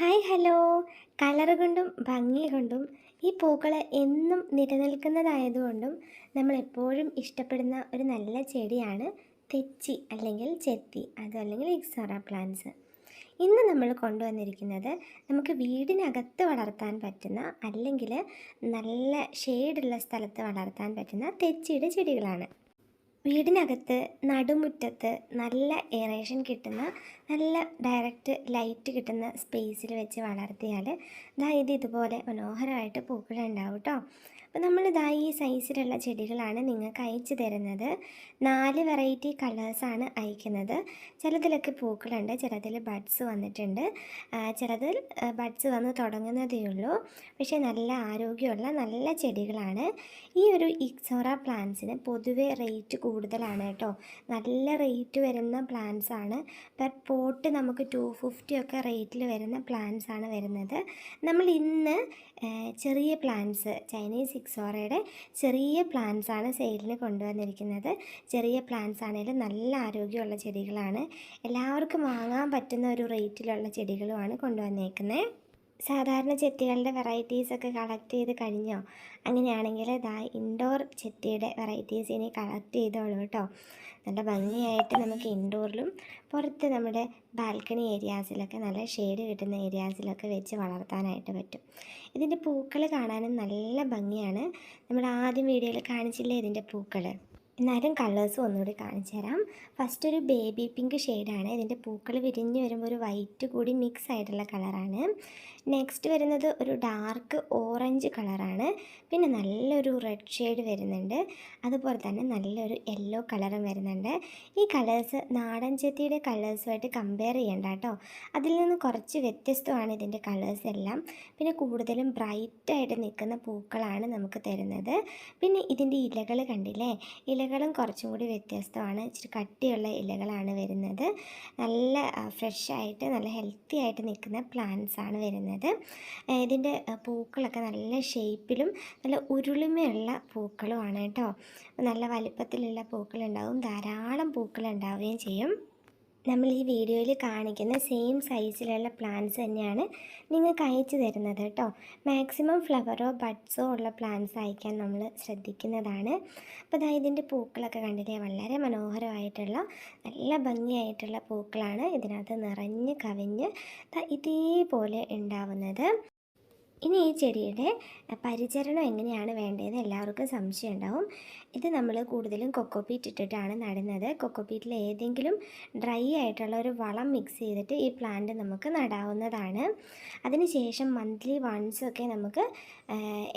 Hi hello. Colour കൊണ്ടും ഭംഗി കൊണ്ടും ഈ പൂക്കൾ എന്നും നിലനിൽക്കുന്നതായതുകൊണ്ടും നമ്മൾ എപ്പോഴും ഇഷ്ടപ്പെടുന്ന ഒരു നല്ല ചെടിയാണ് തെച്ചി അല്ലെങ്കിൽ ചെത്തി അതല്ലെങ്കിൽ ഇക്സോറ പ്ലാന്റ്സ്. ഇന്ന് നമ്മൾ കൊണ്ടുവന്നിരിക്കുന്നത് നമുക്ക് വീടിനകത്ത് വളർത്താൻ പറ്റുന്ന അല്ലെങ്കിൽ നല്ല ഷെയ്ഡുള്ള സ്ഥലത്ത് വളർത്താൻ പറ്റുന്ന തെച്ചിയുടെ ചെടികളാണ്. വീടിനകത്ത് നടുമുറ്റത്ത് നല്ല എയറേഷൻ കിട്ടുന്ന നല്ല ഡയറക്റ്റ് ലൈറ്റ് കിട്ടുന്ന സ്പേസിൽ വെച്ച് വളർത്തിയാൽ ദാ ഇത് ഇതുപോലെ മനോഹരമായിട്ട് പൂക്കളുണ്ടാവും കേട്ടോ അപ്പോൾ നമ്മൾ ഇതാ ഈ സൈസിലുള്ള ചെടികളാണ് നിങ്ങൾക്ക് അയച്ചു തരുന്നത്. നാല് വെറൈറ്റി കളേഴ്സാണ് അയക്കുന്നത്. ചിലതിലൊക്കെ പൂക്കളുണ്ട് ചിലതിൽ ബഡ്സ് വന്നിട്ടുണ്ട്. ചിലതിൽ ബഡ്സ് വന്ന് തുടങ്ങുന്നതേ ഉള്ളൂ. പക്ഷേ നല്ല ആരോഗ്യമുള്ള നല്ല ചെടികളാണ്. ഈ ഒരു ഇക്സോറ പ്ലാന്റ്സിന് പൊതുവേ റേറ്റ് കൂടുതലാണ് കേട്ടോ. നല്ല റേറ്റ് വരുന്ന പ്ലാന്റ്സ് ആണ്. പെർ പോട്ട് നമുക്ക് ടു ഫിഫ്റ്റി ഒക്കെ റേറ്റിൽ വരുന്ന പ്ലാന്റ്സ് ആണ് വരുന്നത്. നമ്മൾ ഇന്ന് ചെറിയ പ്ലാന്റ്സ് ചൈനീസ് ഇക്സോറയുടെ ചെറിയ പ്ലാന്റ്സ് ആണ് സെയിലിന് കൊണ്ടുവന്നിരിക്കുന്നത്. ചെറിയ പ്ലാന്റ്സ് ആണെങ്കിലും നല്ല ആരോഗ്യമുള്ള ചെടികളാണ്. എല്ലാവർക്കും വാങ്ങാൻ പറ്റുന്ന ഒരു റേറ്റിലുള്ള ചെടികളുമാണ് കൊണ്ടുവന്നേക്കുന്നത് സാധാരണ ചെത്തികളുടെ വെറൈറ്റീസ് ഒക്കെ കളക്ട് ചെയ്ത് കഴിഞ്ഞോ? അങ്ങനെയാണെങ്കിൽ ഇതാ ഇൻഡോർ ചെത്തിയുടെ വെറൈറ്റീസ് ഇനി കളക്ട് ചെയ്തോളൂ കേട്ടോ. നല്ല ഭംഗിയായിട്ട് നമുക്ക് ഇൻഡോറിലും പുറത്ത് നമ്മുടെ ബാൽക്കണി ഏരിയാസിലൊക്കെ നല്ല ഷെയ്ഡ് കിട്ടുന്ന ഏരിയാസിലൊക്കെ വെച്ച് വളർത്താനായിട്ട് പറ്റും. ഇതിന്റെ പൂക്കൾ കാണാനും നല്ല ഭംഗിയാണ്. നമ്മൾ ആദ്യം വീഡിയോയിൽ കാണിച്ചില്ലേ ഇതിന്റെ പൂക്കൾ എന്നാലും കളേഴ്സ് ഒന്നുകൂടി കാണിച്ചു തരാം. ഫസ്റ്റ് ഒരു ബേബി പിങ്ക് ഷെയ്ഡാണ് ഇതിന്റെ പൂക്കൾ വിരിഞ്ഞ് വരുമ്പോൾ ഒരു വൈറ്റ് കൂടി മിക്സ് ആയിട്ടുള്ള കളറാണ് നെക്സ്റ്റ് വരുന്നത് ഒരു ഡാർക്ക് ഓറഞ്ച് കളറാണ് പിന്നെ നല്ലൊരു റെഡ് ഷെയ്ഡ് വരുന്നുണ്ട്. അതുപോലെ തന്നെ നല്ലൊരു യെല്ലോ കളറും വരുന്നുണ്ട്. ഈ കളേഴ്സ് നാടൻ ചെത്തിയുടെ കളേഴ്സുമായിട്ട് കമ്പയർ ചെയ്യണ്ട കേട്ടോ. അതിൽ നിന്ന് കുറച്ച് വ്യത്യസ്തമാണ് ഇതിന്റെ കളേഴ്സ് എല്ലാം. പിന്നെ കൂടുതലും ബ്രൈറ്റായിട്ട് നിൽക്കുന്ന പൂക്കളാണ് നമുക്ക് തരുന്നത്. പിന്നെ ഇതിന്റെ ഇലകൾ കണ്ടില്ലേ? ഇലകളും കുറച്ചും കൂടി വ്യത്യസ്തമാണ്. ഇച്ചിരി കട്ടിയുള്ള ഇലകളാണ് വരുന്നത്. നല്ല ഫ്രഷ് ആയിട്ട് നല്ല ഹെൽത്തി ആയിട്ട് നിൽക്കുന്ന പ്ലാന്റ്സ് ആണ് വരുന്നത്. ഇതിന്റെ പൂക്കളൊക്കെ നല്ല ഷേപ്പിലും നല്ല ഉരുളിമയുള്ള പൂക്കളുമാണ് കേട്ടോ. നല്ല വലിപ്പത്തിലുള്ള പൂക്കളുണ്ടാവും. ധാരാളം പൂക്കളുണ്ടാവുകയും ചെയ്യും. നമ്മൾ ഈ വീഡിയോയിൽ കാണിക്കുന്ന സെയിം സൈസിലുള്ള പ്ലാന്റ്സ് തന്നെയാണ് നിങ്ങൾക്ക് അയച്ചു തരുന്നത് കേട്ടോ. മാക്സിമം ഫ്ലവറോ ബഡ്സോ ഉള്ള പ്ലാന്റ്സ് അയക്കാൻ നമ്മൾ ശ്രദ്ധിക്കുന്നതാണ്. അപ്പോൾ അതായത് ഇതിന്റെ പൂക്കളൊക്കെ കണ്ടില്ലേ? വളരെ മനോഹരമായിട്ടുള്ള നല്ല ഭംഗിയായിട്ടുള്ള പൂക്കളാണ് ഇതിനകത്ത് നിറഞ്ഞ് കവിഞ്ഞ് ഇതേപോലെ ഉണ്ടാവുന്നത്. ഇനി ഈ ചെടിയുടെ പരിചരണം എങ്ങനെയാണ് വേണ്ടതെന്ന് എല്ലാവർക്കും സംശയം ഉണ്ടാവും. ഇത് നമ്മൾ കൂടുതലും കൊക്കോപീറ്റ് ഇട്ടിട്ടാണ് നടുന്നത്. കൊക്കോപീറ്റിൽ ഏതെങ്കിലും ഡ്രൈ ആയിട്ടുള്ള ഒരു വളം മിക്സ് ചെയ്തിട്ട് ഈ പ്ലാന്റ് നമുക്ക് നടാവുന്നതാണ്. അതിനുശേഷം മന്ത്ലി വൺസ് ഒക്കെ നമുക്ക്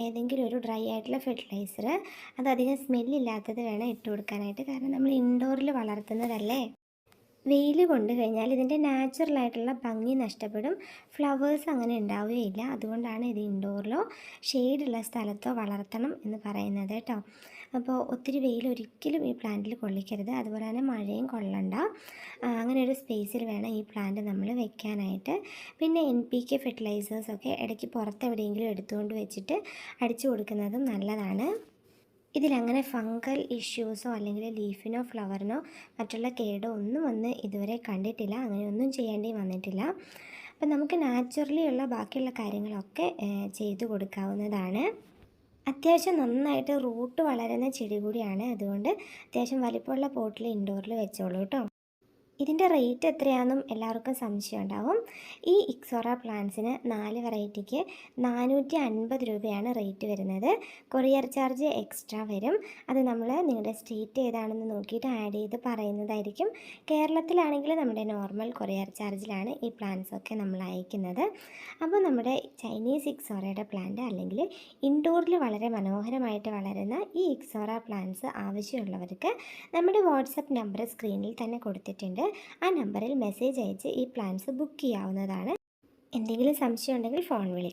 ഏതെങ്കിലും ഒരു ഡ്രൈ ആയിട്ടുള്ള ഫെർട്ടിലൈസർ അത് അധികം സ്മെല്ലില്ലാത്തത് വേണം ഇട്ട് കൊടുക്കാനായിട്ട്. കാരണം നമ്മൾ ഇൻഡോറിൽ വളർത്തുന്നതല്ലേ? വെയിൽ കൊണ്ട് കഴിഞ്ഞാൽ ഇതിന്റെ നാച്ചുറലായിട്ടുള്ള ഭംഗി നഷ്ടപ്പെടും. ഫ്ലവേഴ്സ് അങ്ങനെ ഉണ്ടാവുകയില്ല. അതുകൊണ്ടാണ് ഇത് ഇൻഡോറിലോ ഷെയ്ഡുള്ള സ്ഥലത്തോ വളർത്തണം എന്ന് പറയുന്നത് കേട്ടോ. അപ്പോൾ ഒത്തിരി വെയിൽ ഒരിക്കലും ഈ പ്ലാന്റിൽ കൊള്ളിക്കരുത്. അതുപോലെ തന്നെ മഴയും കൊള്ളണ്ട. അങ്ങനെ ഒരു സ്പേസിൽ വേണം ഈ പ്ലാന്റ് നമ്മൾ വെക്കാനായിട്ട്. പിന്നെ എൻ പി കെ ഫെർട്ടിലൈസേഴ്സൊക്കെ ഇടയ്ക്ക് പുറത്തെവിടെയെങ്കിലും എടുത്തുകൊണ്ട് വെച്ചിട്ട് അടിച്ചു കൊടുക്കുന്നതും നല്ലതാണ്. ഇതിലങ്ങനെ ഫംഗൽ ഇഷ്യൂസോ അല്ലെങ്കിൽ ലീഫിനോ ഫ്ലവറിനോ മറ്റുള്ള കേടോ ഒന്നും വന്ന് ഇതുവരെ കണ്ടിട്ടില്ല. അങ്ങനെ ഒന്നും ചെയ്യേണ്ടി വന്നിട്ടില്ല. അപ്പം നമുക്ക് നാച്ചുറലി ഉള്ള ബാക്കിയുള്ള കാര്യങ്ങളൊക്കെ ചെയ്തു കൊടുക്കാവുന്നതാണ്. അത്യാവശ്യം നന്നായിട്ട് റൂട്ട് വളരുന്ന ചെടി കൂടിയാണ്. അതുകൊണ്ട് അത്യാവശ്യം വലിപ്പമുള്ള പോട്ടിൽ ഇൻഡോറിൽ വെച്ചോളൂ കേട്ടോ ഇതിന്റെ റേറ്റ് എത്രയാണെന്നും എല്ലാവർക്കും സംശയം ഉണ്ടാവും. ഈ ഇക്സോറ പ്ലാന്റ്സിന് നാല് വെറൈറ്റിക്ക് നാനൂറ്റി അൻപത് രൂപയാണ് റേറ്റ് വരുന്നത്. കൊറിയർ ചാർജ് എക്സ്ട്രാ വരും. അത് നമ്മൾ നിങ്ങളുടെ സ്റ്റേറ്റ് ഏതാണെന്ന് നോക്കിയിട്ട് ആഡ് ചെയ്ത് പറയുന്നതായിരിക്കും. കേരളത്തിലാണെങ്കിൽ നമ്മുടെ നോർമൽ കൊറിയർ ചാർജിലാണ് ഈ പ്ലാന്റ്സ് ഒക്കെ നമ്മൾ അയക്കുന്നത്. അപ്പോൾ നമ്മുടെ ചൈനീസ് ഇക്സോറയുടെ പ്ലാന്റ് അല്ലെങ്കിൽ ഇൻഡോറിൽ വളരെ മനോഹരമായിട്ട് വളരുന്ന ഈ ഇക്സോറ പ്ലാന്റ്സ് ആവശ്യമുള്ളവർക്ക് നമ്മുടെ വാട്സപ്പ് നമ്പർ സ്ക്രീനിൽ തന്നെ കൊടുത്തിട്ടുണ്ട്. ആ നമ്പറിൽ മെസ്സേജ് അയച്ച് ഈ പ്ലാൻസ് ബുക്ക് ചെയ്യാവുന്നതാണ്. എന്തെങ്കിലും സംശയം ഉണ്ടെങ്കിൽ ഫോൺ വിളി